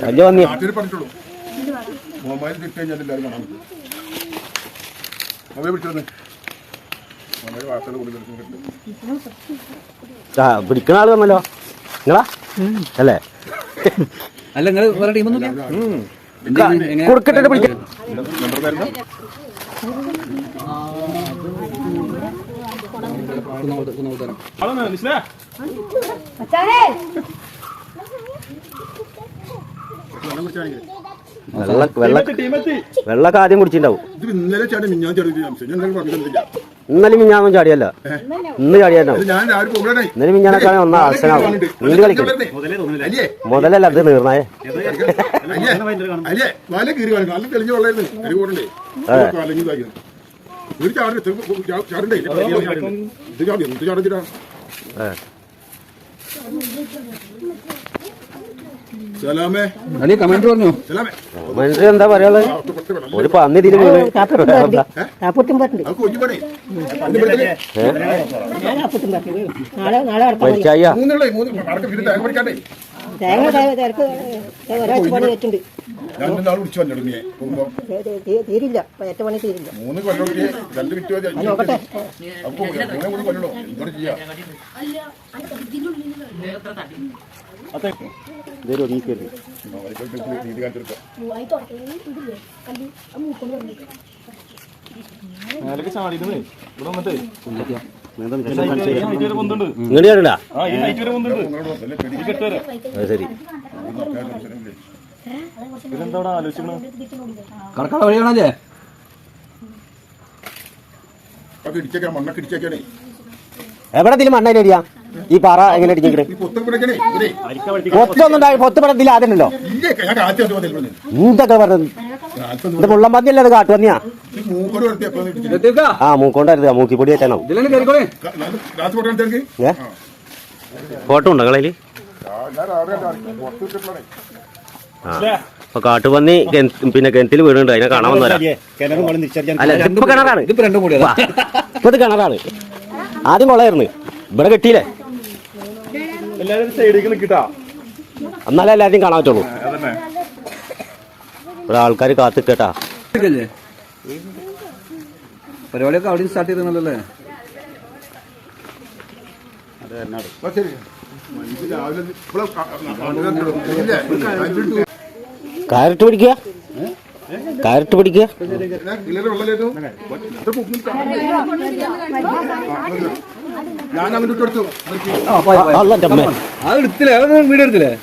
വലിയ വന്നിയ മൊബൈൽ കിട്ടി കഴിഞ്ഞാൽ എല്ലാവരും കാണാൻ പറ്റും മൊബൈൽ വിളിച്ചിരുന്നു പിടിക്കണ ആൾ വന്നല്ലോ. നിങ്ങളാ? അല്ലേ അല്ല നിങ്ങൾ വേറെ ടീമൊന്നും കൊടുക്കട്ടെ പിടിക്ക. വെള്ള വെള്ള വെള്ളൊക്കെ ആദ്യം കുടിച്ചിട്ടുണ്ടാവും ഇന്നലെ മിഞ്ഞാന്നും ചാടിയല്ല ഇന്ന് ചാടിയാണ്ടാവും ഇന്നലെ മിഞ്ഞാനൊക്കെ ഒന്ന അവസരമാവും നീണ്ട് കളിക്കും മുതലല്ല അത് നീർന്നായ അല്ലേ ഒരു ചാടി ചാടണ്ടേ? ഇത് ചാടി ഇത് ചാടിച്ചിട്ടാ എന്താ വെള്ളം ഒരു പന്നി ഇതിന് വീണ് കാപ്പുറത്തും പറഞ്ഞു അത് കൊഞ്ചു പണി. അതിന്റെ വെള്ളത്തിൽ ഞാൻ കാപ്പുറത്തും പറഞ്ഞു നാളെ നാളെ നടത്താൻ മരിച്ചായ? തേങ്ങ തിരക്ക് ഒരാഴ്ച പണി വന്നിട്ട് പോകുമ്പോ തീരില്ല. ഏറ്റ പണി തീരില്ല. മൂന്ന് കൊല്ലം കൂടി രണ്ട് മിനിറ്റ് മതി. അഞ്ച് നോക്കട്ടെ. അപ്പൊ മൂന്ന് കൂടി കൊല്ലണോ ഇങ്ങോട്ട് ചെയ്യാം? രീതി കാണിച്ചെടുക്കാം ഇങ്ങോട്ട് ചാടില്ല അത് ശരി വഴിയാണല്ലേ ഇടിച്ചേക്കാം മണ്ണൊക്കെ ഇടിച്ചേക്കാണേ. എവിടെ ഇതിൽ മണ്ണയിലടിയാ ഈ പാറ എങ്ങനെ അടിക്കണേ ഈ പൊത്തം പിടിക്കണേ ഇവരെ പൊത്തൊന്നും ഉണ്ടായി പൊത്ത് പടത്തിൽ ആദ്യം ഉണ്ടല്ലോ. ഇല്ലേ ഞാൻ കാറ്റ് വന്നു. വന്നിരുന്നു എന്തൊക്കെ പറഞ്ഞത്? ഇത് മുള്ളം പന്നിയല്ലേ അത് കാട്ടുപന്നിയാ? ആ വെച്ചാണോ ഇതിലെ കയറിക്കോളെ. രാത്രി പോട്ടാൻ തിരക്ക് ഏ? ഫോട്ടോ ഉണ്ടോ കളയിൽ അപ്പൊ കാട്ടുപന്നി പിന്നെ കിണറ്റിൽ വീടുണ്ട് അതിനെ കാണാൻ വന്നവരാ. അല്ല ഇതിപ്പോ കിണറാണ്. ഇപ്പൊ ഇത് കിണറാണ്. ആദ്യം കൊള്ളായിരുന്നു ഇവിടെ കെട്ടിയില്ലേ? എന്നാലേ എല്ലാവരും കാണാൻ പറ്റുള്ളൂ. ഇവിടെ ആൾക്കാർ കാത്തു കേട്ടാ ഇതൊക്കെയല്ലേ? പരിപാടിയൊക്കെ അവിടെ സ്റ്റാർട്ട് ചെയ്തല്ലേ കാരറ്റ് പിടിക്കുക? കാരറ്റ് പിടിക്കുക?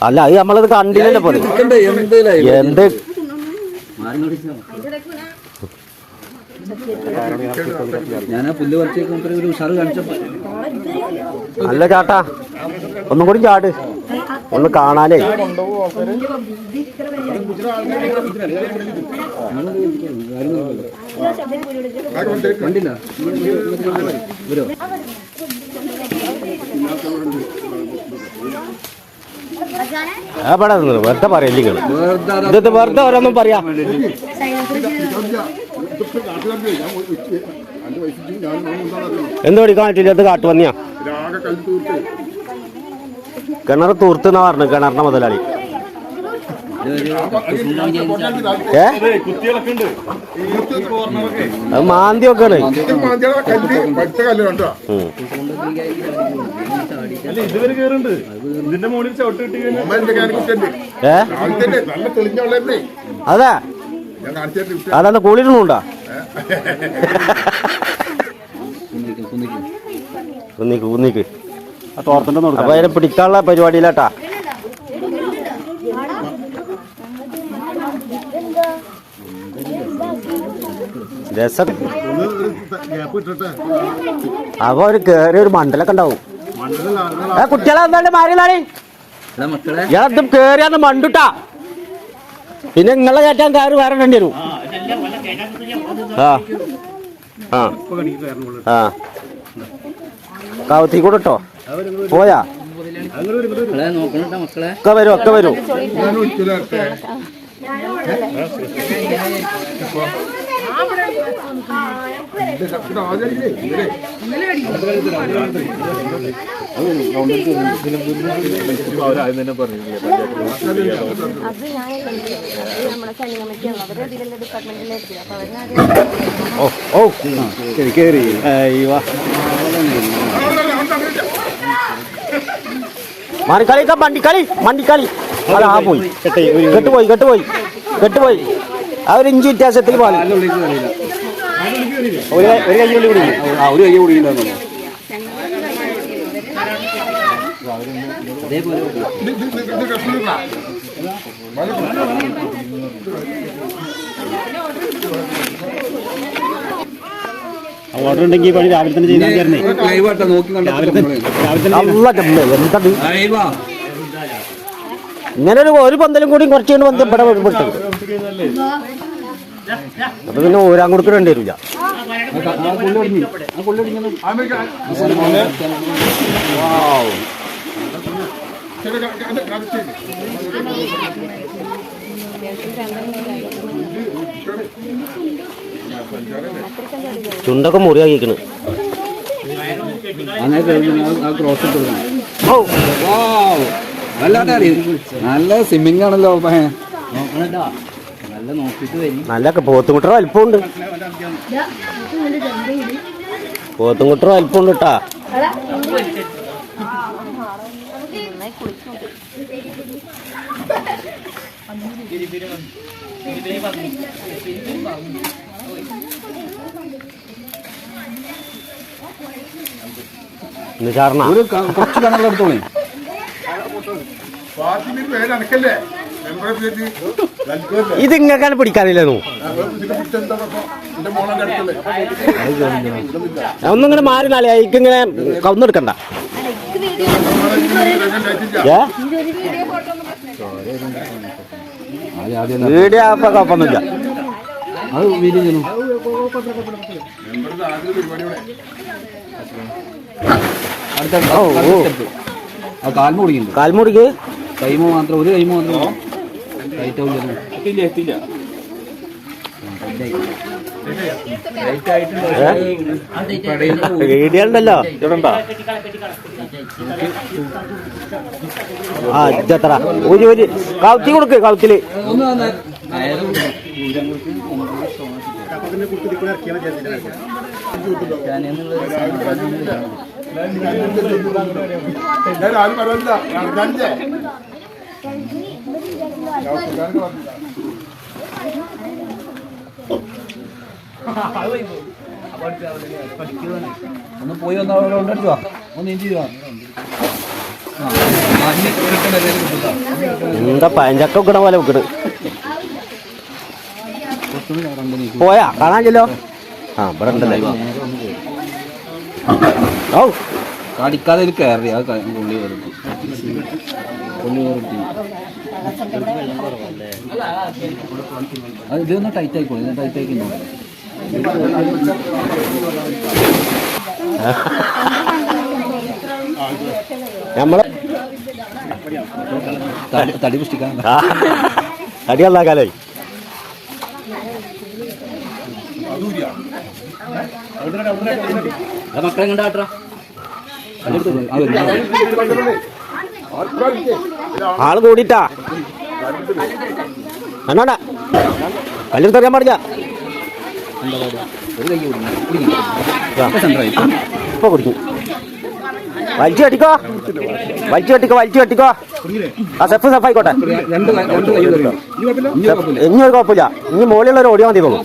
അല്ല. അത് നമ്മളത് കണ്ടില്ലല്ലോ പോലെ. എന്ത് ഞാൻ ആ പുല്ല് പറിച്ചേക്ക് മൂപ്പര് ഒരു ഉഷാറ് കാണിച്ചപ്പോ. അല്ല ചാട്ടാ ഒന്നും കൂടി ചാട്. ഒന്ന് കാണാനേ. കണ്ടില്ല. വരോ? എവിടെ നിന്ന് വെറുതെ പറയല്ലേ വെറുതെ ഓരോന്നും പറയാ. എന്ത് പഠിക്കാൻ പറ്റില്ല രാഗ കല്ല് തൂർത്ത് എന്നാ പറഞ്ഞു കിണറിന്റെ മുതലാളി. അത് തെളിഞ്ഞ വെള്ളല്ലേ അതെ. അതെന്താ കൂളിരുന്നുണ്ടാ കുന്നിക്ക് കുന്നിക്ക്. അപ്പൊ അതിനെ പിടിക്കാനുള്ള പരിപാടിയിലാട്ടാ. രസം. ഗ്യാപ്പ് ഇട്ടിട്ട്. അപ്പൊ ഒരു കേറിയ ഒരു മണ്ടലൊക്കെ ഉണ്ടാവും. ഏ കുട്ടികളെ എന്താണ് ഇയാളത്തും കേറിയാന്ന് മണ്ടുട്ടാ. പിന്നെ നിങ്ങളെ കയറ്റാൻ കാറ് വേറെ വേണ്ടി വരും. ആ ആ. ആ. കാവത്തി കൂടെ ഇട്ടോ? പോയാ? മക്കളെ നോക്കണട്ടാ മക്കളെ. ഒക്കെ വരും ഒക്കെ വരും. ഇത് ആദ്യമായിട്ടേ ഇവരെ അത് ഞാൻ നമ്മുടെ സൈനിക കമ്മിറ്റിയാണ് അവർ അതിലുള്ള ഡിപ്പാർട്ട്മെന്റിലായിരിക്കും അപ്പൊ അയ്യോ മാറിക്കളി മണ്ടിക്കളി മണ്ടിക്കളി അതാ പോയി കെട്ടുപോയി കെട്ടുപോയി കെട്ടുപോയി. ആ ഒരു ഇഞ്ച് വ്യത്യാസത്തിൽ പോയി ഒരു കൈ- ഒരു കൈ കൊണ്ട് പിടിക്കും ആ ഒരു കൈ കുടിക്കില്ല ഓർഡർ ഉണ്ടെങ്കിൽ പണി രാവിലെ തന്നെ ചെയ്താൽ ചേർന്നേ രാവിലെ ഇങ്ങനെ ഒരു ഒരു പന്തലും കൂടി കുറച്ചുകൊണ്ട് ബന്ധപ്പെടാൻ വിട്ടത് അപ്പൊ പിന്നെ വരില്ല. പുള്ളി ഒടിഞ്ഞു ചില കറക്റ്റ് ചുണ്ടൊക്കെ മുറിയാക്കിക്കണ് നല്ല സ്വിമ്മിങ് ആണല്ലോ നല്ല നോക്കിട്ട് വരും നല്ല വലിപ്പമുണ്ട് കേട്ടാ ഒരു കുറച്ച് കണക്കെടുത്തോളി പേര് അനക്കല്ലേ ഇത് ഇങ്ങക്കാണ് പിടിക്കാനില്ലെന്നു ഒന്നിങ്ങനെ ഇങ്ങനെ മാറി നാളെ ഇങ്ങനെ കൊന്നെടുക്കണ്ട വീഡിയോ അപ്പൊ കുഴപ്പമൊന്നുമില്ല. അത് വീഡിയോ അടുത്ത കാൽമുടിക്ക് കൈമ മാത്രം ഒരു കൈമ മാത്രം. ടൈറ്റ് ആവില്ല വീഡിയോ ഉണ്ടല്ലോ ആ ഇതെത്ര ഒരു ഒരു കൗത്തി കൊടുക്ക് കൗത്തിൽ. ഒന്ന് വന്നേ. ഞാൻ ആരും ഒന്ന് പോയി ഒന്ന് അവിടെ വാ. ഒന്ന് എന്ത് വാ കിട്ടും. എന്താ പഞ്ചക്ക വെക്കണ പോലെ വെക്കണ്. കുറച്ചുകൂടി പോയാ കാണാനില്ലല്ലോ. ആ ഇവിടെ ഉണ്ടല്ലേ. ഓ കടിക്കാതെ ഒരു കയറി ആ ക- പുള്ളി ഇതൊന്ന് ടൈറ്റ് ആയിക്കോളൂ ഇത് ടൈറ്റ് ആയിക്കുന്നു നമ്മൾ തടി- തടി പുഷ്ടിക്കാൻ അടി അല്ലാക്കാലേ മക്കളെ കണ്ടാട്ടാ ആൾ കൂടിട്ടാ അണ്ണാട കല്ലെടുത്ത് അറിയാൻ പാടില്ല ഇപ്പൊ കുടിക്കും. വലിച്ചു കെട്ടിക്കോ. വലിച്ചു കെട്ടിക്കോ വലിച്ചു കെട്ടിക്കോ. ആ സെഫ് സെഫ് ആയിക്കോട്ടെ. ഇനി ഒരു കുഴപ്പമില്ല. ഇനി മുകളിലുള്ളവർ ഓടിയാൽ മതിയുള്ളൂ